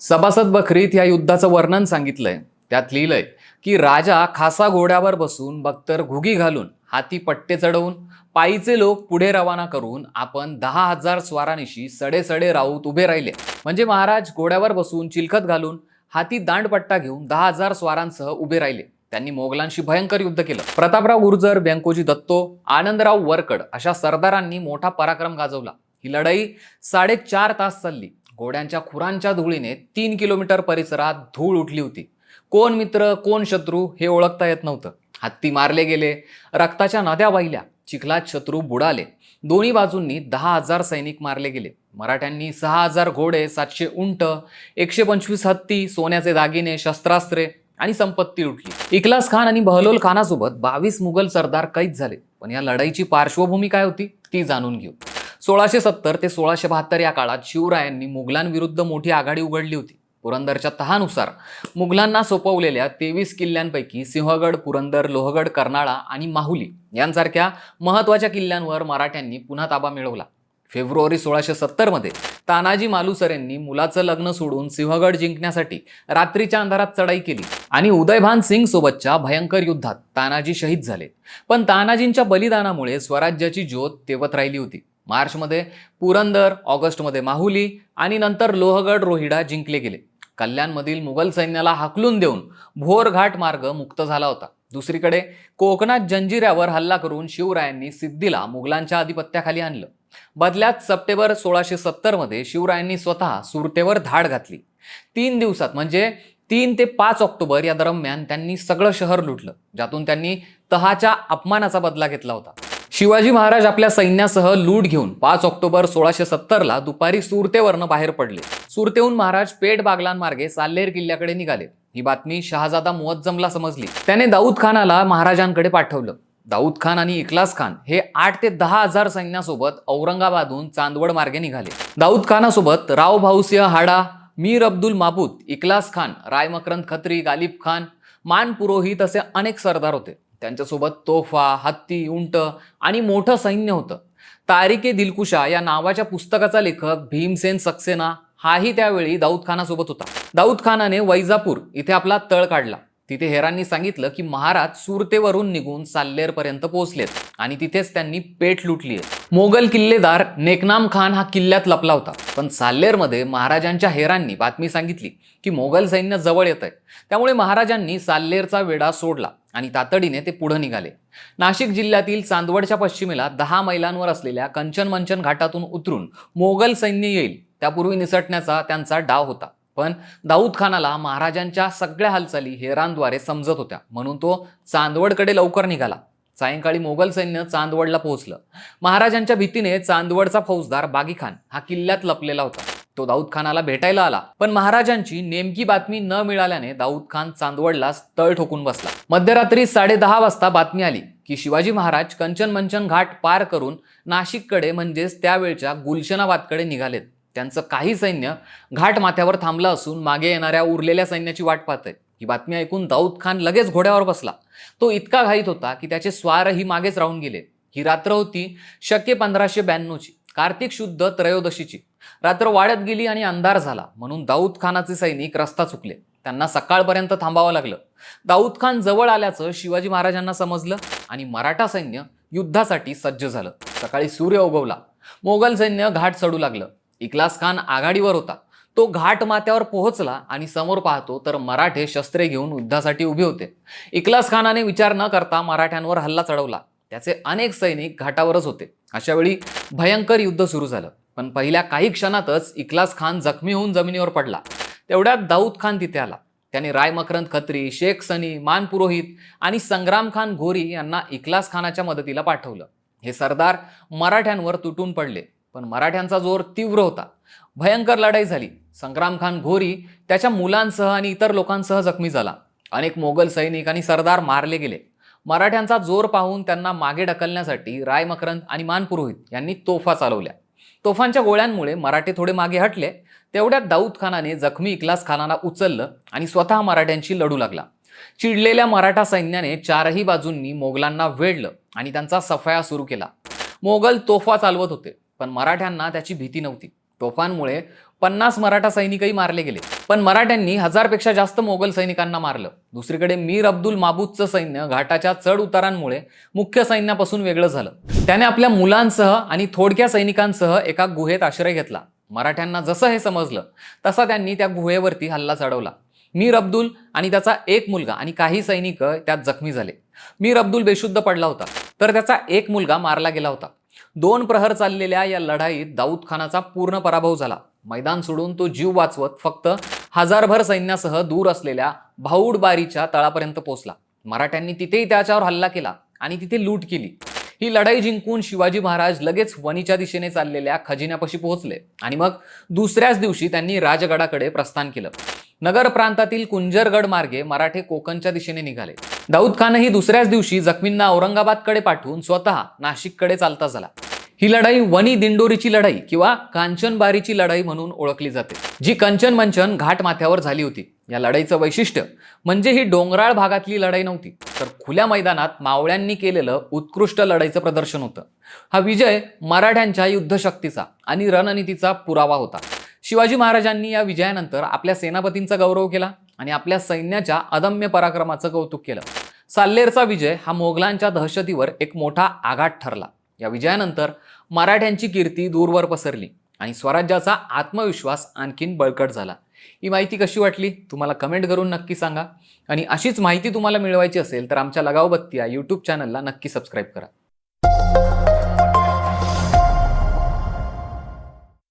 सभासद बखरीत या युद्धाचं वर्णन सांगितलंय. त्यात लिहिलंय की राजा खासा घोड्यावर बसून बख्तर घुगी घालून हाती पट्टे चढवून पायीचे लोक पुढे रवाना करून आपण दहा हजार स्वारानिशी सडे सडे राऊत उभे राहिले. म्हणजे महाराज घोड्यावर बसून चिलखत घालून हाती दांडपट्टा घेऊन दहा हजार स्वारांसह उभे राहिले. त्यांनी मोगलांशी भयंकर युद्ध केलं. प्रतापराव गुर्जर व्यंकोजी दत्तो आनंदराव वरकड अशा सरदारांनी मोठा पराक्रम गाजवला. ही लढाई साडेचार तास चालली. घोड्यांच्या खुरांच्या धुळीने तीन किलोमीटर परिसरात धूळ उठली होती. कोण मित्र कोण शत्रू हे ओळखता येत नव्हतं. हत्ती मारले गेले रक्ताच्या नद्या वाहिल्या चिखलात शत्रू बुडाले. दोन्ही बाजूंनी दहा हजार सैनिक मारले गेले. मराठ्यांनी सहा हजार घोडे सातशे उंट एकशे पंचवीस हत्ती सोन्याचे दागिने शस्त्रास्त्रे आणि संपत्ती लुटली. इखलास खान आणि बहलोल खानासोबत बावीस मुघल सरदार कैद झाले. पण या लढाईची पार्श्वभूमी काय होती ती जाणून घेऊ. सोळाशे सत्तर ते सोळाशे बहात्तर या काळात शिवरायांनी मुघलांविरुद्ध मोठी आघाडी उघडली होती. पुरंदरच्या तहानुसार मुघलांना सोपवलेल्या तेवीस किल्ल्यांपैकी सिंहगड पुरंदर लोहगड कर्नाळा आणि माहुली यांसारख्या महत्त्वाच्या किल्ल्यांवर मराठ्यांनी पुन्हा ताबा मिळवला. फेब्रुवारी सोळाशे सत्तरमध्ये तानाजी मालुसरेंनी मुलाचं लग्न सोडून सिंहगड जिंकण्यासाठी रात्रीच्या अंधारात चढाई केली आणि उदयभान सिंग सोबतच्या भयंकर युद्धात तानाजी शहीद झाले. पण तानाजींच्या बलिदानामुळे स्वराज्याची ज्योत तेवत राहिली होती. मार्चमध्ये पुरंदर ऑगस्टमध्ये माहुली आणि नंतर लोहगड रोहिडा जिंकले गेले. कल्याणमधील मुघल सैन्याला हाकलून देऊन भोरघाट मार्ग मुक्त झाला होता. दुसरीकडे कोकणात जंजिऱ्यावर हल्ला करून शिवरायांनी सिद्धीला मुघलांच्या आधिपत्याखाली आणलं. बदल्यात सप्टेंबर सोळाशे सत्तरमध्ये शिवरायांनी स्वतः सुरतेवर धाड घातली. तीन दिवसात म्हणजे तीन ते पाच ऑक्टोबर या दरम्यान त्यांनी सगळं शहर लुटलं ज्यातून त्यांनी तहाच्या अपमानाचा बदला घेतला होता. शिवाजी महाराज आपल्या सैन्यासह लूट घेऊन पाच ऑक्टोबर सोळाशे सत्तरला दुपारी सुरतेवरनं बाहेर पडले. सुरतेहून महाराज पेठ बागलांमार्गे साल्हेर किल्ल्याकडे निघाले. ही बातमी शहाजादा मुअज्जमला समजली. त्याने दाऊद खानाला महाराजांकडे पाठवलं. दाऊद खान आणि इकलास खान हे आठ ते दहा हजार सैन्यासोबत औरंगाबादहून चांदवड मार्गे निघाले. दाऊद खानासोबत राव भाऊसिंह हाडा मीर अब्दुल माबूत इकलास खान राय मकरंद खत्री गालिब खान मान पुरोहित असे अनेक सरदार होते. त्यांच्यासोबत तोफा हत्ती उंट आणि मोठं सैन्य होतं. तारिके दिलकुशा या नावाच्या पुस्तकाचा लेखक भीमसेन सक्सेना हाही त्यावेळी दाऊद खानासोबत होता. दाऊद खानाने वैजापूर इथे आपला तळ काढला. तिथे हेरांनी सांगितलं की महाराज सुरतेवरून निघून साल्लेरपर्यंत पोहोचलेत आणि तिथेच त्यांनी पेठ लुटली आहे मोगल किल्लेदार नेकनाम खान हा किल्ल्यात लपला होता. पण साल्लेरमध्ये महाराजांच्या हेरांनी बातमी सांगितली की मोगल सैन्य जवळ येत आहे त्यामुळे महाराजांनी साल्लेरचा वेढा सोडला. आणि तातडीने ते पुढे निघाले. नाशिक जिल्ह्यातील चांदवडच्या पश्चिमेला दहा मैलांवर असलेल्या कंचन मंचन घाटातून उतरून मोगल सैन्य येईल त्यापूर्वी निसटण्याचा त्यांचा डाव होता. पण दाऊद खानाला महाराजांच्या सगळ्या हालचाली हेरांद्वारे समजत होत्या. म्हणून तो चांदवडकडे लवकर निघाला. सायंकाळी मोगल सैन्य चांदवडला पोहोचलं. महाराजांच्या भीतीने चांदवडचा फौजदार बागी खान हा किल्ल्यात लपलेला होता. तो दाऊद खानाला भेटायला आला. पण महाराजांची नेमकी बातमी न मिळाल्याने दाऊद खान चांदवडला तळ ठोकून बसला. मध्यरात्री साडे दहा वाजता बातमी आली की शिवाजी महाराज कंचन मंचन घाट पार करून नाशिककडे म्हणजेच त्यावेळच्या गुलशनाबादकडे निघालेत. त्यांचं काही सैन्य घाट माथ्यावर थांबलं असून मागे येणाऱ्या उरलेल्या सैन्याची वाट पाहतंय. ही बातमी ऐकून दाऊद खान लगेच घोड्यावर बसला. तो इतका घाईत होता की त्याचे स्वारही मागेच राहून गेले. ही रात्र होती शक्य पंधराशे ब्याण्णवची. कार्तिक शुद्ध त्रयोदशीची. रात्र वाढत गेली आणि अंधार झाला. म्हणून दाऊद खानाचे सैनिक रस्ता चुकले. त्यांना सकाळपर्यंत थांबावं लागलं. दाऊद खान जवळ आल्याचं शिवाजी महाराजांना समजलं आणि मराठा सैन्य युद्धासाठी सज्ज झालं. सकाळी सूर्य उगवला. मोगल सैन्य घाट चढू लागलं. इकलास खान आघाडीवर होता. तो घाट माथ्यावर पोहोचला आणि समोर पाहतो तर मराठे शस्त्रे घेऊन युद्धासाठी उभे होते. इकलास खानाने विचार न करता मराठ्यांवर हल्ला चढवला. त्याचे अनेक सैनिक घाटावरच होते. अशावेळी भयंकर युद्ध सुरू झालं. पण पहिल्या काही क्षणातच इखलास खान जखमी होऊन जमिनीवर पडला. तेवढ्यात दाऊद खान तिथे आला. त्याने राय मकरंद खत्री शेख सनी मान पुरोहित आणि संग्राम खान घोरी यांना इखलास खानाच्या मदतीला पाठवलं. हे सरदार मराठ्यांवर तुटून पडले. पण मराठ्यांचा जोर तीव्र होता. भयंकर लढाई झाली. संग्राम खान घोरी त्याच्या मुलांसह आणि इतर लोकांसह जखमी झाला. अनेक मोगल सैनिक आणि सरदार मारले गेले. मराठ्यांचा जोर पाहून त्यांना मागे ढकलण्यासाठी राय मकरंद आणि मान पुरोहित यांनी तोफा चालवल्या. तोफांच्या गोळ्यांमुळे मराठे थोडे मागे हटले. तेवढ्यात दाऊद खानाने जखमी इकलास खानाला उचललं आणि स्वतः मराठ्यांशी लढू लागला. चिडलेल्या मराठा सैन्याने चारही बाजूंनी मोगलांना वेढलं आणि त्यांचा सफाया सुरू केला. मोगल तोफा चालवत होते पण मराठ्यांना त्याची भीती नव्हती. तोफांमुळे पन्नास मराठा सैनिकही मारले गेले. पण मराठ्यांनी हजारपेक्षा जास्त मोगल सैनिकांना मारलं. दुसरीकडे मीर अब्दुल माबूदचं सैन्य घाटाच्या चढ उतारांमुळे मुख्य सैन्यापासून वेगळं झालं. त्याने आपल्या मुलांसह आणि थोडक्या सैनिकांसह एका गुहेत आश्रय घेतला. मराठ्यांना जसं हे समजलं तसा त्यांनी त्या गुहेवरती हल्ला चढवला. मीर अब्दुल आणि त्याचा एक मुलगा आणि काही सैनिक त्यात जखमी झाले. मीर अब्दुल बेशुद्ध पडला होता तर त्याचा एक मुलगा मारला गेला होता. दोन प्रहर चाललेल्या या लढाईत दाऊद खानाचा पूर्ण पराभव झाला. मैदान सोडून तो जीव वाचवत फक्त हजारभर सैन्यासह दूर असलेल्या भाऊडबारीच्या तळापर्यंत पोहोचला. मराठ्यांनी तिथेही त्याच्यावर हल्ला केला आणि तिथे लूट केली. ही लढाई जिंकून शिवाजी महाराज लगेच वणीच्या दिशेने चाललेल्या खजिन्यापाशी पोहोचले आणि मग दुसऱ्याच दिवशी त्यांनी राजगडाकडे प्रस्थान केलं. नगर प्रांतातील कुंजरगड मार्गे मराठे कोकणच्या दिशेने निघाले. दाऊद खानही दुसऱ्याच दिवशी जखमींना औरंगाबादकडे पाठवून स्वतः नाशिककडे चालता झाला. ही लढाई वनी दिंडोरीची लढाई किंवा कांचनबारीची लढाई म्हणून ओळखली जाते जी कंचन मंचन घाट माथ्यावर झाली होती. या लढाईचं वैशिष्ट्य म्हणजे ही डोंगराळ भागातली लढाई नव्हती तर खुल्या मैदानात मावळ्यांनी केलेलं उत्कृष्ट लढाईचं प्रदर्शन होतं. हा विजय मराठ्यांच्या युद्धशक्तीचा आणि रणनीतीचा पुरावा होता. शिवाजी महाराजांनी या विजयानंतर आपल्या सेनापतींचा गौरव केला आणि आपल्या सैन्याच्या अदम्य पराक्रमाचं कौतुक केलं. साल्लेरचा विजय हा मोगलांच्या दहशतीवर एक मोठा आघात ठरला. या विजयानंतर मराठ्यांची कीर्ती दूरवर पसरली आणि स्वराज्याचा आत्मविश्वास आणखीन बळकट झाला. ही माहिती कशी वाटली? तुम्हाला कमेंट करून नक्की सांगा. आणि अशीच माहिती तुम्हाला मिळवायची असेल तर आमच्या लगावबत्ती या यूट्यूब चॅनलला नक्की सबस्क्राईब करा.